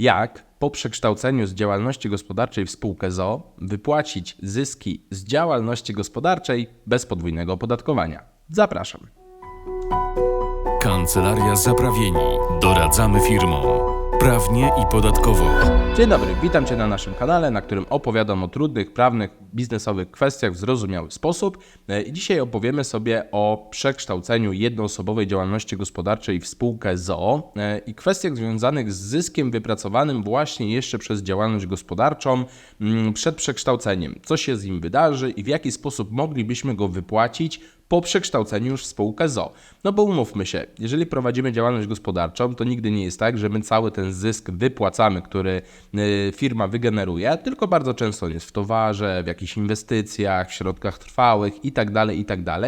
jak po przekształceniu z działalności gospodarczej w spółkę ZO wypłacić zyski z działalności gospodarczej bez podwójnego opodatkowania. Zapraszam. Kancelaria Zaprawieni. Doradzamy firmom. Prawnie i podatkowo. Dzień dobry, witam Cię na naszym kanale, na którym opowiadam o trudnych, prawnych, biznesowych kwestiach w zrozumiały sposób. E, dzisiaj opowiemy sobie o przekształceniu jednoosobowej działalności gospodarczej w spółkę ZOO e, i kwestiach związanych z zyskiem wypracowanym właśnie jeszcze przez działalność gospodarczą mm, przed przekształceniem. Co się z nim wydarzy i w jaki sposób moglibyśmy go wypłacić po przekształceniu już w spółkę ZO. No bo umówmy się, jeżeli prowadzimy działalność gospodarczą, to nigdy nie jest tak, że my cały ten zysk wypłacamy, który y, firma wygeneruje, tylko bardzo często on jest w towarze, w jakichś inwestycjach, w środkach trwałych itd., itd.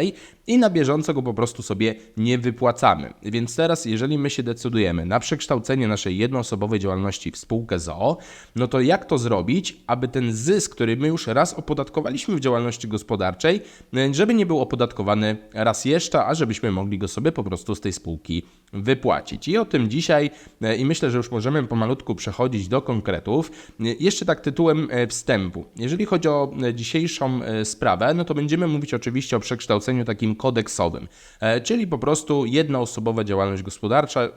I na bieżąco go po prostu sobie nie wypłacamy. Więc teraz, jeżeli my się decydujemy na przekształcenie naszej jednoosobowej działalności w spółkę ZOO, no to jak to zrobić, aby ten zysk, który my już raz opodatkowaliśmy w działalności gospodarczej, y, żeby nie był opodatkowany raz jeszcze, a żebyśmy mogli go sobie po prostu z tej spółki wypłacić. I o tym dzisiaj, e, i myślę, że już możemy pomalutku przechodzić do konkretów. E, Jeszcze tak tytułem e, wstępu. Jeżeli chodzi o dzisiejszą sprawę, no to będziemy mówić oczywiście o przekształceniu takim kodeksowym, czyli po prostu jednoosobowa działalność gospodarcza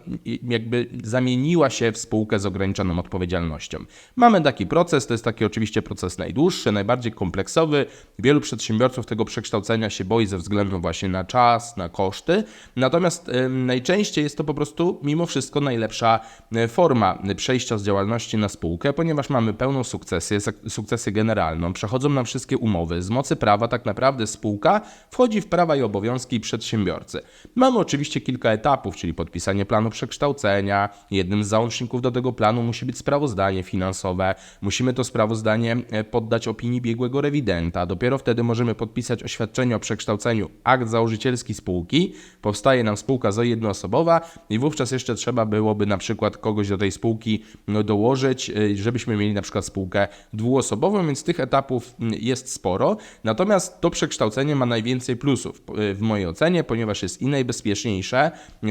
jakby zamieniła się w spółkę z ograniczoną odpowiedzialnością. Mamy taki proces, to jest taki oczywiście proces najdłuższy, najbardziej kompleksowy. Wielu przedsiębiorców tego przekształcenia się boi ze względu właśnie na czas, na koszty, natomiast najczęściej jest to po prostu mimo wszystko najlepsza e, forma przejścia z działalności na spółkę, ponieważ mamy pełną sukcesję, sukcesję generalną, przechodzą nam wszystkie umowy, z mocy prawa tak naprawdę spółka wchodzi w prawa i obowiązki przedsiębiorcy. Mamy oczywiście kilka etapów, czyli podpisanie planu przekształcenia, jednym z załączników do tego planu musi być sprawozdanie finansowe, musimy to sprawozdanie e, poddać opinii biegłego rewidenta, dopiero wtedy możemy podpisać oświadczenie o przekształceniu akt założycielski spółki, powstaje nam spółka jednoosobowa i wówczas jeszcze trzeba byłoby na przykład kogoś do tej spółki no, dołożyć, y, żebyśmy mieli na przykład spółkę dwuosobową, więc tych etapów mm, jest sporo. Natomiast to przekształcenie ma najwięcej plusów y, w mojej ocenie, ponieważ jest i najbezpieczniejsze,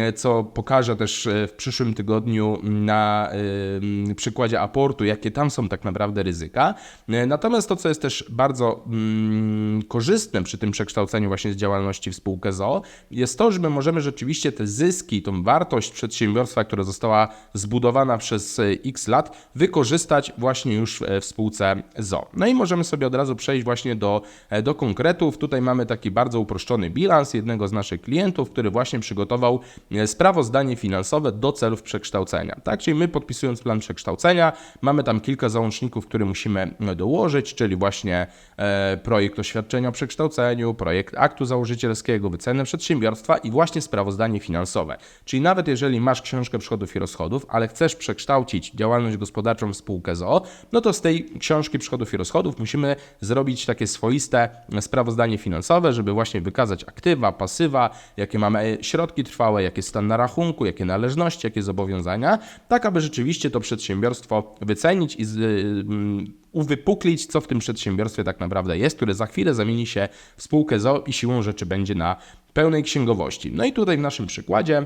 y, co pokażę też w przyszłym tygodniu na y, przykładzie aportu, jakie tam są tak naprawdę ryzyka. Natomiast to, co jest też bardzo mm, korzystne przy tym przekształceniu właśnie z działalności w spółkę ZO, jest to, że my możemy rzeczywiście te zyski, tą wartość przedsiębiorstwa, która została zbudowana przez e, x lat, wykorzystać właśnie już e, w spółce ZO. No i możemy sobie od razu przejść właśnie do, e, do konkretów. Tutaj mamy taki bardzo uproszczony bilans jednego z naszych klientów, który właśnie przygotował e, sprawozdanie finansowe do celów przekształcenia. Tak, czyli my podpisując plan przekształcenia, mamy tam kilka załączników, które musimy e, dołożyć, czyli właśnie e, projekt oświadczenia o przekształceniu, projekt aktu założycielskiego, wycenę przedsiębiorstwa i właśnie sprawozdanie finansowe. Czyli nawet jeżeli masz książkę przychodów i rozchodów, ale chcesz przekształcić działalność gospodarczą w spółkę ZOO, no to z tej książki przychodów i rozchodów musimy zrobić takie swoiste sprawozdanie finansowe, żeby właśnie wykazać aktywa, pasywa, jakie mamy środki trwałe, jakie stan na rachunku, jakie należności, jakie zobowiązania, tak aby rzeczywiście to przedsiębiorstwo wycenić i z, mm, uwypuklić, co w tym przedsiębiorstwie tak naprawdę jest, które za chwilę zamieni się w spółkę ZOO i siłą rzeczy będzie na pełnej księgowości. No i tutaj w naszym przykładzie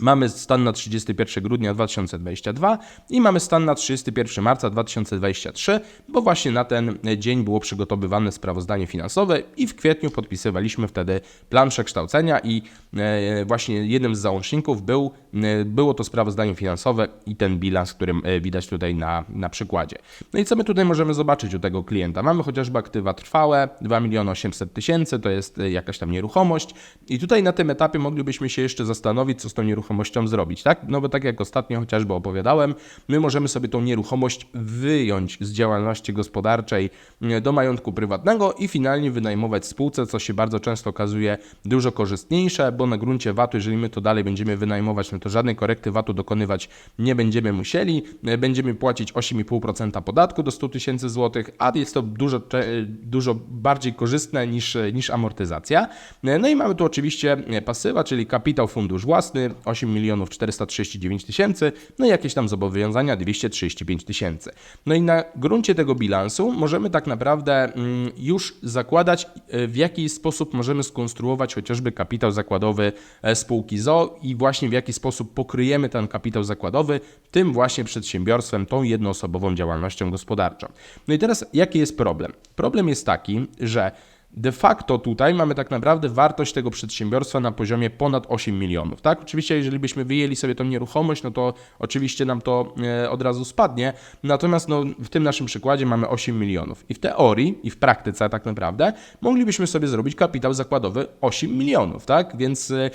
Mamy stan na 31 grudnia 2022 i mamy stan na 31 marca 2023, bo właśnie na ten dzień było przygotowywane sprawozdanie finansowe i w kwietniu podpisywaliśmy wtedy plan przekształcenia i e, właśnie jednym z załączników był, e, było to sprawozdanie finansowe i ten bilans, który e, widać tutaj na, na przykładzie. No i co my tutaj możemy zobaczyć u tego klienta? Mamy chociażby aktywa trwałe, 2 miliony 800 tysięcy, to jest jakaś tam nieruchomość i tutaj na tym etapie moglibyśmy się jeszcze zastanowić, co z tą nieruchomością zrobić, tak? No bo tak jak ostatnio chociażby opowiadałem, my możemy sobie tą nieruchomość wyjąć z działalności gospodarczej e, do majątku prywatnego i finalnie wynajmować spółce, co się bardzo często okazuje dużo korzystniejsze, bo na gruncie VAT-u, jeżeli my to dalej będziemy wynajmować, no to żadnej korekty VAT-u dokonywać nie będziemy musieli, E, będziemy płacić 8,5% podatku do 100 tysięcy złotych, a jest to dużo, cze- dużo bardziej korzystne niż, niż amortyzacja. E, No i mamy tu oczywiście pasywa, czyli kapitał fundusz własny, 8 milionów 439 tysięcy, no i jakieś tam zobowiązania 235 tysięcy. No i na gruncie tego bilansu możemy tak naprawdę mm, już zakładać, e, w jaki sposób możemy skonstruować chociażby kapitał zakładowy e, spółki ZO i właśnie w jaki sposób pokryjemy ten kapitał zakładowy tym właśnie przedsiębiorstwem, tą jednoosobową działalnością gospodarczą. No i teraz jaki jest problem? Problem jest taki, że De facto tutaj mamy tak naprawdę wartość tego przedsiębiorstwa na poziomie ponad 8 milionów, tak? Oczywiście, jeżeli byśmy wyjęli sobie tą nieruchomość, no to oczywiście nam to e, od razu spadnie, natomiast no, w tym naszym przykładzie mamy 8 milionów. I w teorii, i w praktyce tak naprawdę, moglibyśmy sobie zrobić kapitał zakładowy 8 milionów, tak? Więc e,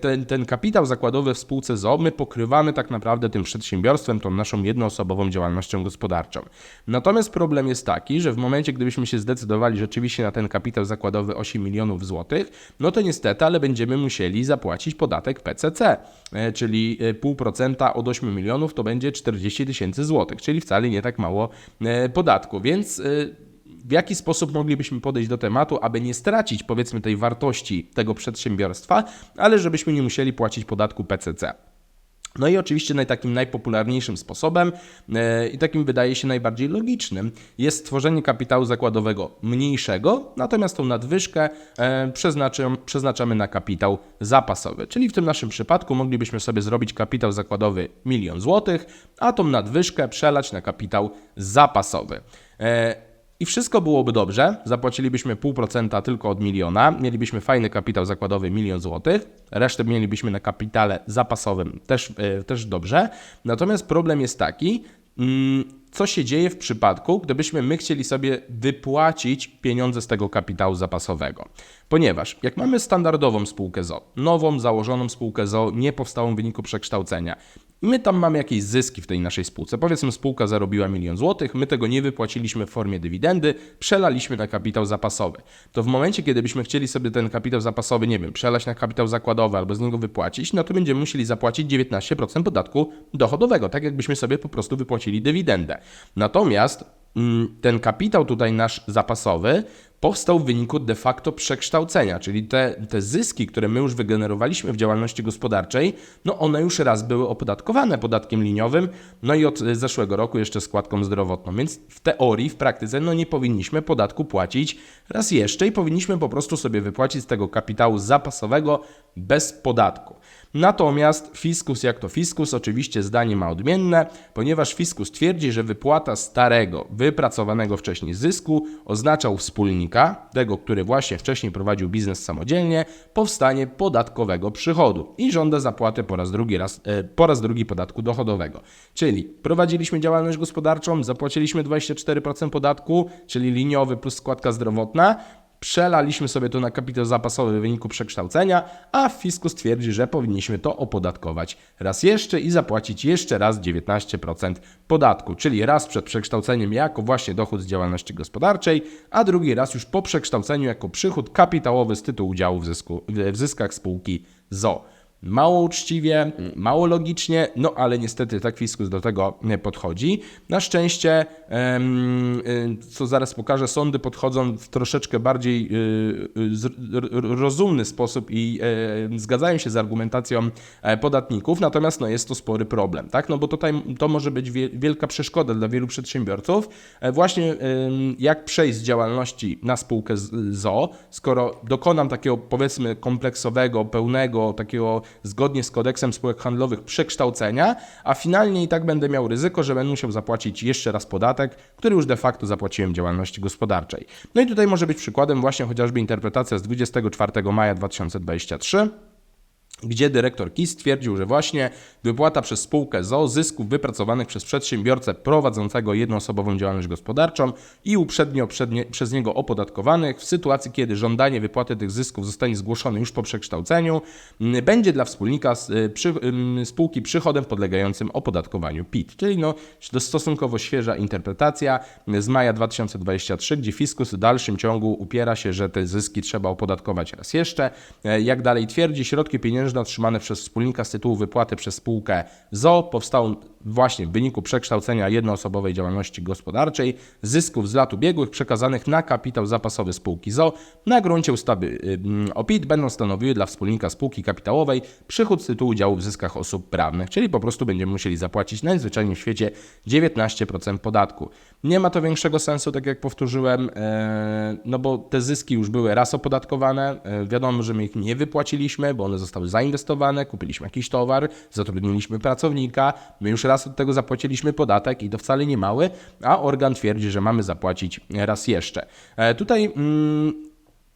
ten, ten kapitał zakładowy w spółce ZO my pokrywamy tak naprawdę tym przedsiębiorstwem, tą naszą jednoosobową działalnością gospodarczą. Natomiast problem jest taki, że w momencie, gdybyśmy się zdecydowali rzeczywiście na ten kapitał zakładowy 8 milionów złotych, no to niestety, ale będziemy musieli zapłacić podatek PCC, e, czyli e, 0,5% od 8 milionów to będzie 40 tysięcy złotych, czyli wcale nie tak mało e, podatku, więc e, w jaki sposób moglibyśmy podejść do tematu, aby nie stracić powiedzmy tej wartości tego przedsiębiorstwa, ale żebyśmy nie musieli płacić podatku PCC. No i oczywiście takim najpopularniejszym sposobem e, i takim wydaje się najbardziej logicznym jest stworzenie kapitału zakładowego mniejszego, natomiast tą nadwyżkę e, przeznaczam, przeznaczamy na kapitał zapasowy. Czyli w tym naszym przypadku moglibyśmy sobie zrobić kapitał zakładowy milion złotych, a tą nadwyżkę przelać na kapitał zapasowy. E, i wszystko byłoby dobrze, zapłacilibyśmy 0,5% tylko od miliona, mielibyśmy fajny kapitał zakładowy milion złotych, resztę mielibyśmy na kapitale zapasowym też, e, też dobrze. Natomiast problem jest taki, mm, co się dzieje w przypadku, gdybyśmy my chcieli sobie wypłacić pieniądze z tego kapitału zapasowego. Ponieważ jak mamy standardową spółkę ZO, nową, założoną spółkę ZO, nie powstałą w wyniku przekształcenia, my tam mamy jakieś zyski w tej naszej spółce. Powiedzmy, spółka zarobiła milion złotych, my tego nie wypłaciliśmy w formie dywidendy, przelaliśmy na kapitał zapasowy. To w momencie, kiedy byśmy chcieli sobie ten kapitał zapasowy, nie wiem, przelać na kapitał zakładowy albo z niego wypłacić, no to będziemy musieli zapłacić 19% podatku dochodowego, tak jakbyśmy sobie po prostu wypłacili dywidendę. Natomiast mm, ten kapitał tutaj nasz zapasowy powstał w wyniku de facto przekształcenia, czyli te, te zyski, które my już wygenerowaliśmy w działalności gospodarczej, no one już raz były opodatkowane podatkiem liniowym, no i od zeszłego roku jeszcze składką zdrowotną, więc w teorii, w praktyce, no nie powinniśmy podatku płacić raz jeszcze i powinniśmy po prostu sobie wypłacić z tego kapitału zapasowego bez podatku. Natomiast fiskus jak to fiskus oczywiście zdanie ma odmienne, ponieważ fiskus twierdzi, że wypłata starego, wypracowanego wcześniej zysku oznacza u wspólnika, tego, który właśnie wcześniej prowadził biznes samodzielnie, powstanie podatkowego przychodu i żąda zapłaty po raz drugi, raz, e, po raz drugi podatku dochodowego. Czyli prowadziliśmy działalność gospodarczą, zapłaciliśmy 24% podatku, czyli liniowy plus składka zdrowotna, przelaliśmy sobie to na kapitał zapasowy w wyniku przekształcenia, a fiskus twierdzi, że powinniśmy to opodatkować raz jeszcze i zapłacić jeszcze raz 19% podatku, czyli raz przed przekształceniem jako właśnie dochód z działalności gospodarczej, a drugi raz już po przekształceniu jako przychód kapitałowy z tytułu udziału w, zysku, w zyskach spółki ZO. Mało uczciwie, mało logicznie, no ale niestety tak fiskus do tego nie podchodzi. Na szczęście, y, co zaraz pokażę, sądy podchodzą w troszeczkę bardziej r- rozumny sposób i e, zgadzają się z argumentacją e, podatników, natomiast no, jest to spory problem, tak? No bo tutaj to może być wie- wielka przeszkoda dla wielu przedsiębiorców. E, Właśnie jak przejść z działalności na spółkę z- ZO, skoro dokonam takiego powiedzmy kompleksowego, pełnego, takiego zgodnie z kodeksem spółek handlowych przekształcenia, a finalnie i tak będę miał ryzyko, że będę musiał zapłacić jeszcze raz podatek, który już de facto zapłaciłem działalności gospodarczej. No i tutaj może być przykładem właśnie chociażby interpretacja z 24 maja 2023 gdzie dyrektor KIS stwierdził, że właśnie wypłata przez spółkę ZO zysków wypracowanych przez przedsiębiorcę prowadzącego jednoosobową działalność gospodarczą i uprzednio przez niego opodatkowanych w sytuacji, kiedy żądanie wypłaty tych zysków zostanie zgłoszone już po przekształceniu, będzie dla wspólnika y, spółki przychodem podlegającym opodatkowaniu PIT. Czyli no, to stosunkowo świeża interpretacja z maja 2023, gdzie fiskus w dalszym ciągu upiera się, że te zyski trzeba opodatkować raz jeszcze. E, Jak dalej twierdzi, środki pieniężne pieniężne otrzymane przez wspólnika z tytułu wypłaty przez spółkę ZO powstał właśnie w wyniku przekształcenia jednoosobowej działalności gospodarczej zysków z lat ubiegłych przekazanych na kapitał zapasowy spółki ZO na gruncie ustawy y, o PIT będą stanowiły dla wspólnika spółki kapitałowej przychód z tytułu udziału w zyskach osób prawnych, czyli po prostu będziemy musieli zapłacić najzwyczajniej w świecie 19% podatku. Nie ma to większego sensu, tak jak powtórzyłem, e, no bo te zyski już były raz opodatkowane, e, wiadomo, że my ich nie wypłaciliśmy, bo one zostały zainwestowane, kupiliśmy jakiś towar, zatrudniliśmy pracownika, my już raz od tego zapłaciliśmy podatek i to wcale nie mały, a organ twierdzi, że mamy zapłacić raz jeszcze. E, Tutaj mm,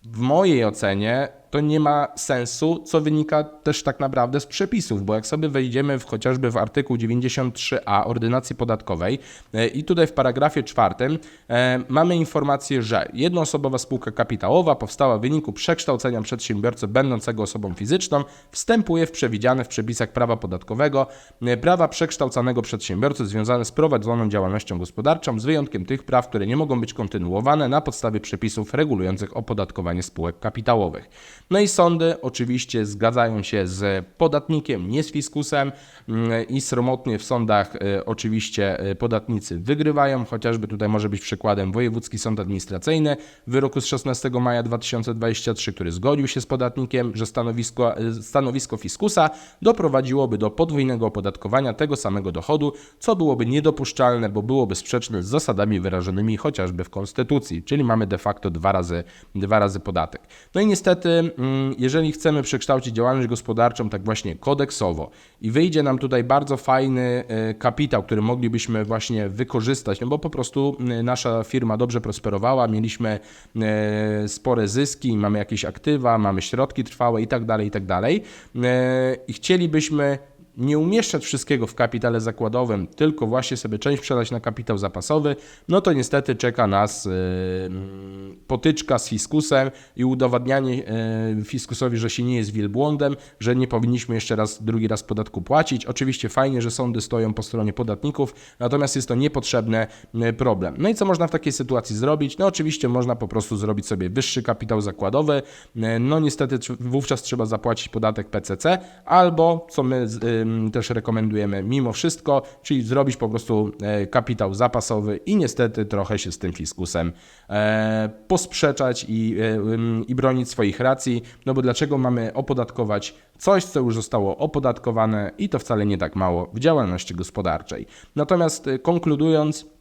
w mojej ocenie to nie ma sensu, co wynika też tak naprawdę z przepisów, bo jak sobie wejdziemy w, chociażby w artykuł 93a ordynacji podatkowej e, i tutaj w paragrafie czwartym e, mamy informację, że jednoosobowa spółka kapitałowa powstała w wyniku przekształcenia przedsiębiorcy będącego osobą fizyczną, wstępuje w przewidziane w przepisach prawa podatkowego e, prawa przekształcanego przedsiębiorcy związane z prowadzoną działalnością gospodarczą, z wyjątkiem tych praw, które nie mogą być kontynuowane na podstawie przepisów regulujących opodatkowanie spółek kapitałowych. No i sądy oczywiście zgadzają się z podatnikiem, nie z fiskusem mm, i sromotnie w sądach e, oczywiście e, podatnicy wygrywają, chociażby tutaj może być przykładem Wojewódzki Sąd Administracyjny w wyroku z 16 maja 2023, który zgodził się z podatnikiem, że stanowisko, e, stanowisko fiskusa doprowadziłoby do podwójnego opodatkowania tego samego dochodu, co byłoby niedopuszczalne, bo byłoby sprzeczne z zasadami wyrażonymi chociażby w Konstytucji, czyli mamy de facto dwa razy, dwa razy podatek. No i niestety, jeżeli chcemy przekształcić działalność gospodarczą tak właśnie kodeksowo i wyjdzie nam tutaj bardzo fajny e, kapitał, który moglibyśmy właśnie wykorzystać, no bo po prostu mm, nasza firma dobrze prosperowała, mieliśmy e, spore zyski, mamy jakieś aktywa, mamy środki trwałe i tak dalej, i tak dalej. E, I chcielibyśmy nie umieszczać wszystkiego w kapitale zakładowym, tylko właśnie sobie część przelać na kapitał zapasowy, no to niestety czeka nas mm, potyczka z fiskusem i udowadnianie yy, fiskusowi, że się nie jest wielbłądem, że nie powinniśmy jeszcze raz, drugi raz podatku płacić. Oczywiście fajnie, że sądy stoją po stronie podatników, natomiast jest to niepotrzebny problem. No i co można w takiej sytuacji zrobić? No oczywiście można po prostu zrobić sobie wyższy kapitał zakładowy, yy, no niestety wówczas trzeba zapłacić podatek PCC, albo co my ym, też rekomendujemy mimo wszystko, czyli zrobić po prostu e, kapitał zapasowy i niestety trochę się z tym fiskusem e, posprzeczać i, e, i bronić swoich racji, no bo dlaczego mamy opodatkować coś, co już zostało opodatkowane i to wcale nie tak mało w działalności gospodarczej. Natomiast konkludując,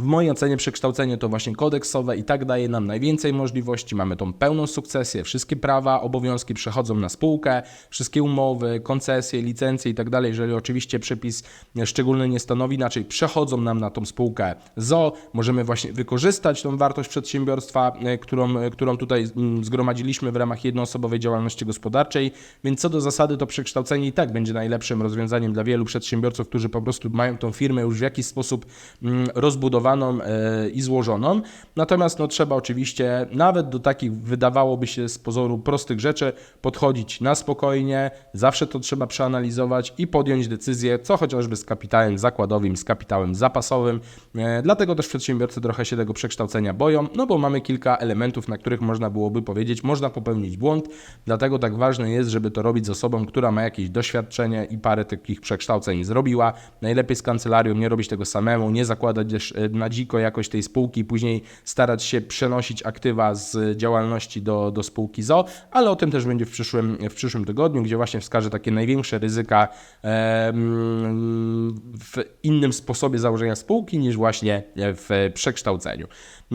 w mojej ocenie przekształcenie to właśnie kodeksowe i tak daje nam najwięcej możliwości. Mamy tą pełną sukcesję, wszystkie prawa, obowiązki przechodzą na spółkę, wszystkie umowy, koncesje, licencje i tak dalej. Jeżeli oczywiście przepis szczególny nie stanowi inaczej, przechodzą nam na tą spółkę ZO. Możemy właśnie wykorzystać tą wartość przedsiębiorstwa, e, którą, e, którą tutaj mm, zgromadziliśmy w ramach jednoosobowej działalności gospodarczej. Więc co do zasady, to przekształcenie i tak będzie najlepszym rozwiązaniem dla wielu przedsiębiorców, którzy po prostu mają tą firmę już w jakiś sposób mm, rozbudowaną e, i złożoną. Natomiast no, trzeba oczywiście nawet do takich wydawałoby się z pozoru prostych rzeczy podchodzić na spokojnie, zawsze to trzeba przeanalizować i podjąć decyzję, co chociażby z kapitałem zakładowym, z kapitałem zapasowym. E, Dlatego też przedsiębiorcy trochę się tego przekształcenia boją, no bo mamy kilka elementów, na których można byłoby powiedzieć, można popełnić błąd, dlatego tak ważne jest, żeby to robić z osobą, która ma jakieś doświadczenie i parę takich przekształceń zrobiła. Najlepiej z kancelarią nie robić tego samemu, nie zakładać e, na dziko jakoś tej spółki, później starać się przenosić aktywa z działalności do, do spółki ZO, ale o tym też będzie w przyszłym, w przyszłym tygodniu, gdzie właśnie wskażę takie największe ryzyka w innym sposobie założenia spółki niż właśnie w przekształceniu.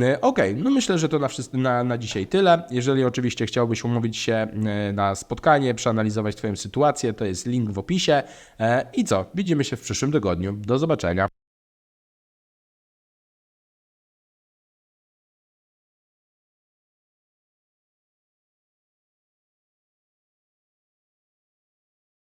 E, Okej, no myślę, że to na, wszyscy, na, na dzisiaj tyle. Jeżeli oczywiście chciałbyś umówić się e, na spotkanie, przeanalizować Twoją sytuację, to jest link w opisie. E, I co? Widzimy się w przyszłym tygodniu. Do zobaczenia.